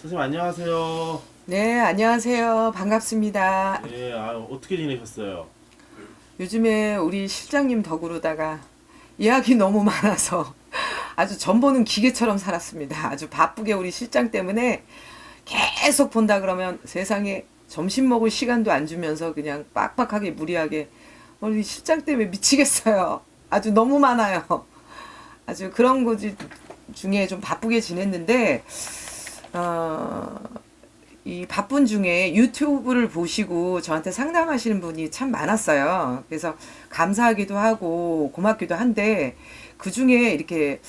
선생님 안녕하세요. 네, 안녕하세요. 반갑습니다. 예, 아, 어떻게 지내셨어요? 요즘에 우리 실장님 덕으로다가 이야기 너무 많아서 아주 전보는 기계처럼 살았습니다. 아주 바쁘게 우리 실장 때문에 계속 본다 그러면 세상에 점심 먹을 시간도 안 주면서 그냥 빡빡하게 무리하게 우리 실장 때문에 미치겠어요. 아주 너무 많아요. 아주 그런 거 중에 좀 바쁘게 지냈는데 어, 이 바쁜 중에 유튜브를 보시고 저한테 상담하시는 분이 참 많았어요. 그래서 감사하기도 하고 고맙기도 한데 그 중에 이렇게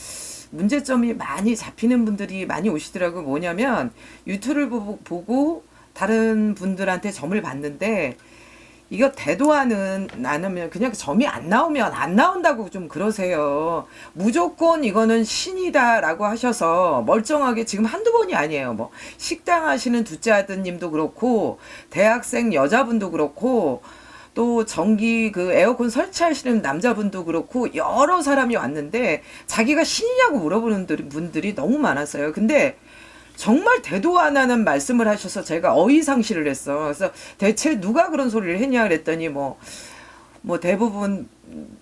문제점이 많이 잡히는 분들이 많이 오시더라고요. 뭐냐면 유튜브를 보- 보고 다른 분들한테 점을 봤는데 이거 대도하는 않으면 그냥 점이 안 나오면 안 나온다고 좀 그러세요. 무조건 이거는 신이다라고 하셔서 멀쩡하게 지금 한두 번이 아니에요. 뭐 식당 하시는 두째 아드님도 그렇고 대학생 여자분도 그렇고 또 전기 그 에어컨 설치하시는 남자분도 그렇고 여러 사람이 왔는데 자기가 신이냐고 물어보는 분들이 너무 많았어요. 근데 정말 대도 안 하는 말씀을 하셔서 제가 어이상실을 했어. 그래서 대체 누가 그런 소리를 했냐 그랬더니 뭐, 뭐 대부분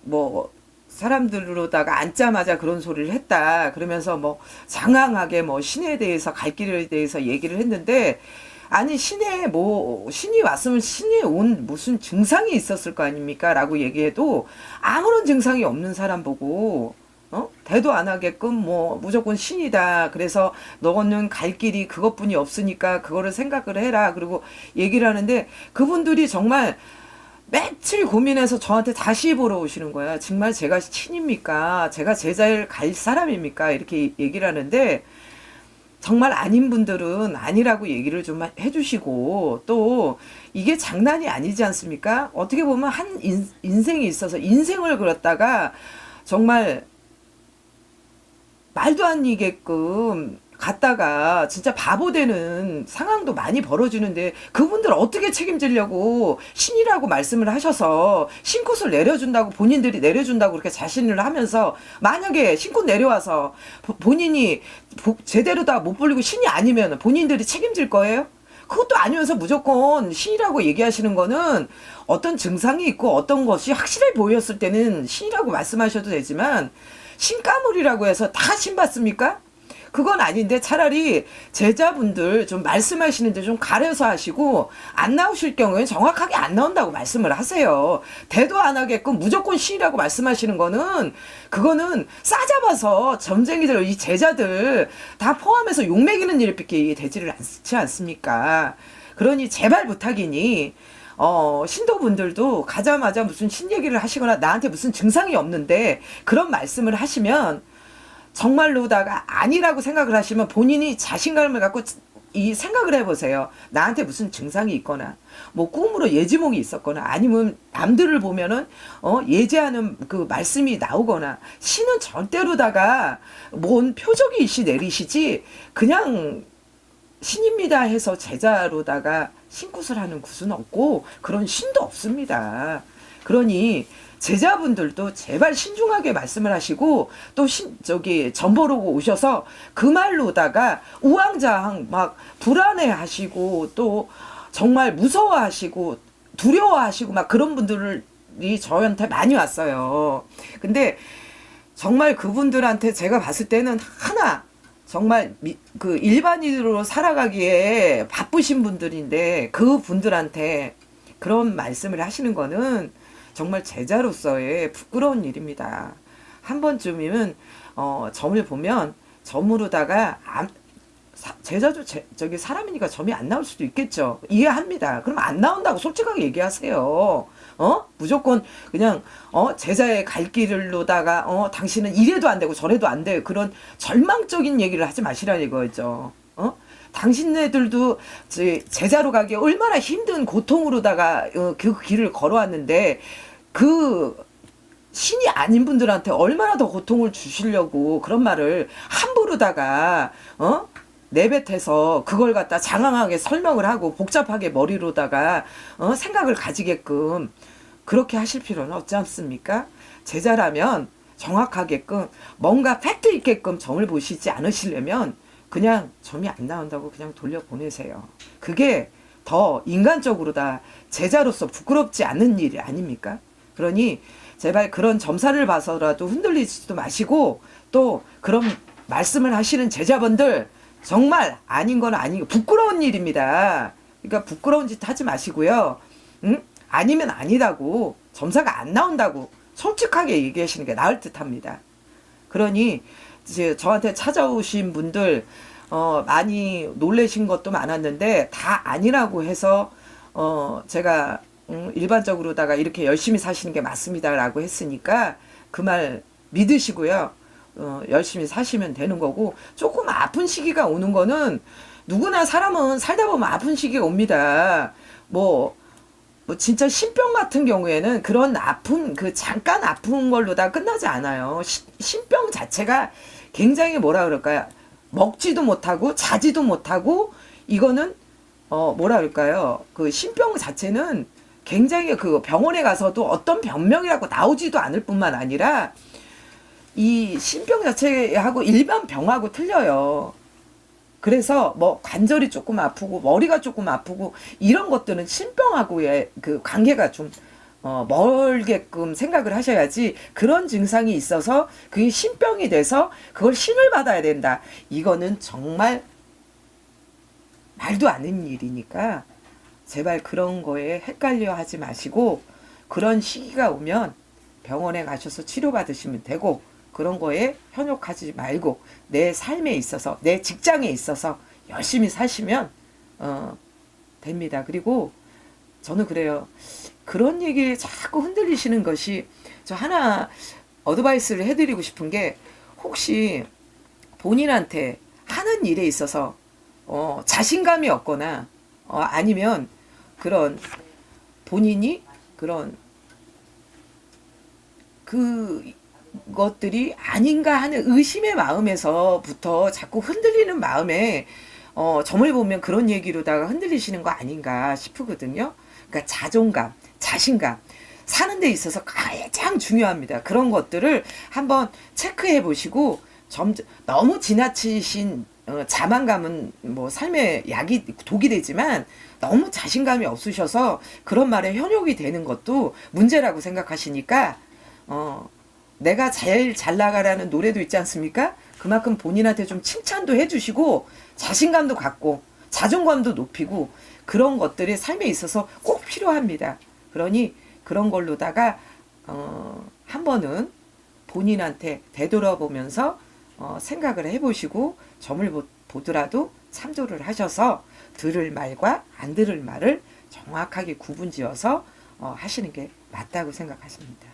뭐 사람들로다가 앉자마자 그런 소리를 했다. 그러면서 뭐 장황하게 뭐 신에 대해서 갈 길에 대해서 얘기를 했는데 아니 신에 뭐 신이 왔으면 신이 온 무슨 증상이 있었을 거 아닙니까? 라고 얘기해도 아무런 증상이 없는 사람 보고 어? 대도 안 하게끔 뭐 무조건 신이다. 그래서 너는 갈 길이 그것뿐이 없으니까 그거를 생각을 해라. 그리고 얘기를 하는데 그분들이 정말 며칠 고민해서 저한테 다시 보러 오시는 거야. 정말 제가 신입니까? 제가 제자일 갈 사람입니까? 이렇게 얘기를 하는데 정말 아닌 분들은 아니라고 얘기를 좀 해주시고 또 이게 장난이 아니지 않습니까? 어떻게 보면 한 인, 인생이 있어서 인생을 그렸다가 정말 말도 안 되게끔 갔다가 진짜 바보 되는 상황도 많이 벌어지는데 그분들 어떻게 책임지려고 신이라고 말씀을 하셔서 신콧을 내려준다고 본인들이 내려준다고 그렇게 자신을 하면서 만약에 신콧 내려와서 보- 본인이 보- 제대로 다 못 불리고 신이 아니면 본인들이 책임질 거예요? 그것도 아니면서 무조건 신이라고 얘기하시는 거는 어떤 증상이 있고 어떤 것이 확실해 보였을 때는 신이라고 말씀하셔도 되지만 신가물이라고 해서 다 신 받습니까? 그건 아닌데 차라리 제자분들 좀 말씀하시는데 좀 가려서 하시고 안 나오실 경우에 정확하게 안 나온다고 말씀을 하세요. 대도 안 하게끔 무조건 신이라고 말씀하시는 거는 그거는 싸잡아서 점쟁이들 이 제자들 다 포함해서 욕먹이는 일밖에 되지를 않지 않습니까? 그러니 제발 부탁이니 어, 신도분들도 가자마자 무슨 신 얘기를 하시거나 나한테 무슨 증상이 없는데 그런 말씀을 하시면 정말로다가 아니라고 생각을 하시면 본인이 자신감을 갖고 이 생각을 해보세요. 나한테 무슨 증상이 있거나, 뭐 꿈으로 예지몽이 있었거나, 아니면 남들을 보면은 어 예제하는 그 말씀이 나오거나, 신은 절대로다가 뭔 표적이 일시 내리시지 그냥 신입니다 해서 제자로다가 신굿을 하는 굿은 없고 그런 신도 없습니다. 그러니 제자분들도 제발 신중하게 말씀을 하시고 또 신, 저기 전보로고 오셔서 그 말로다가 우왕좌왕 막 불안해 하시고 또 정말 무서워하시고 두려워하시고 막 그런 분들이 저한테 많이 왔어요. 근데 정말 그분들한테 제가 봤을 때는 하나 정말 미, 그 일반인으로 살아가기에 바쁘신 분들인데 그 분들한테 그런 말씀을 하시는 거는 정말 제자로서의 부끄러운 일입니다. 한 번쯤이면 어, 점을 보면 점으로다가 안- 사- 제자도 제, 저기 사람이니까 점이 안 나올 수도 있겠죠. 이해합니다. 그럼 안 나온다고 솔직하게 얘기하세요. 어? 무조건 그냥 어 제자의 갈 길로다가 어 당신은 이래도 안 되고 저래도 안 돼요. 그런 절망적인 얘기를 하지 마시라 이거죠. 어? 당신네들도 제- 제자로 가기 얼마나 힘든 고통으로다가 어, 그 길을 걸어왔는데 그 신이 아닌 분들한테 얼마나 더 고통을 주시려고 그런 말을 함부로다가 어 내뱉어서 그걸 갖다 장황하게 설명을 하고 복잡하게 머리로다가 어 생각을 가지게끔 그렇게 하실 필요는 없지 않습니까? 제자라면 정확하게끔 뭔가 팩트 있게끔 점을 보시지 않으시려면 그냥 점이 안 나온다고 그냥 돌려보내세요. 그게 더 인간적으로 다 제자로서 부끄럽지 않은 일 아닙니까? 그러니 제발 그런 점사를 봐서라도 흔들리지도 마시고 또 그런 말씀을 하시는 제자분들 정말 아닌 건 아니고 부끄러운 일입니다. 그러니까 부끄러운 짓 하지 마시고요. 응? 아니면 아니다고 점사가 안 나온다고 솔직하게 얘기하시는 게 나을 듯합니다. 그러니 이제 저한테 찾아오신 분들 어 많이 놀래신 것도 많았는데 다 아니라고 해서 어 제가 음, 일반적으로다가 이렇게 열심히 사시는 게 맞습니다라고 했으니까 그 말 믿으시고요. 어 열심히 사시면 되는 거고 조금 아픈 시기가 오는 거는 누구나 사람은 살다 보면 아픈 시기가 옵니다. 뭐 뭐 진짜 신병 같은 경우에는 그런 아픈 그 잠깐 아픈 걸로 다 끝나지 않아요. 시- 신병 자체가 굉장히 뭐라 그럴까요? 먹지도 못하고 자지도 못하고 이거는 어 뭐라 그럴까요? 그 신병 자체는 굉장히 그 병원에 가서도 어떤 병명이라고 나오지도 않을 뿐만 아니라 이 신병 자체하고 일반 병하고 틀려요. 그래서 뭐 관절이 조금 아프고 머리가 조금 아프고 이런 것들은 신병하고의 그 관계가 좀 어, 멀게끔 생각을 하셔야지 그런 증상이 있어서 그게 신병이 돼서 그걸 신을 받아야 된다. 이거는 정말 말도 안 되는 일이니까 제발 그런 거에 헷갈려 하지 마시고 그런 시기가 오면 병원에 가셔서 치료받으시면 되고 그런 거에 현혹하지 말고 내 삶에 있어서 내 직장에 있어서 열심히 사시면 어 됩니다. 그리고 저는 그래요. 그런 얘기에 자꾸 흔들리시는 것이 저 하나 어드바이스를 해드리고 싶은 게 혹시 본인한테 하는 일에 있어서 어, 자신감이 없거나 어, 아니면 그런 본인이 그런 그 것들이 아닌가 하는 의심의 마음에서부터 자꾸 흔들리는 마음에 어, 점을 보면 그런 얘기로다가 흔들리시는 거 아닌가 싶거든요. 그러니까 자존감, 자신감. 사는 데 있어서 가장 중요합니다. 그런 것들을 한번 체크해 보시고 점 너무 지나치신 어, 자만감은 뭐 삶의 약이 독이 되지만 너무 자신감이 없으셔서 그런 말에 현혹이 되는 것도 문제라고 생각하시니까 어 내가 제일 잘 나가라는 노래도 있지 않습니까? 그만큼 본인한테 좀 칭찬도 해주시고 자신감도 갖고 자존감도 높이고 그런 것들이 삶에 있어서 꼭 필요합니다. 그러니 그런 걸로다가 어, 한 번은 본인한테 되돌아보면서 어, 생각을 해보시고 점을 보- 보더라도 참조를 하셔서 들을 말과 안 들을 말을 정확하게 구분지어서 어, 하시는 게 맞다고 생각하십니다.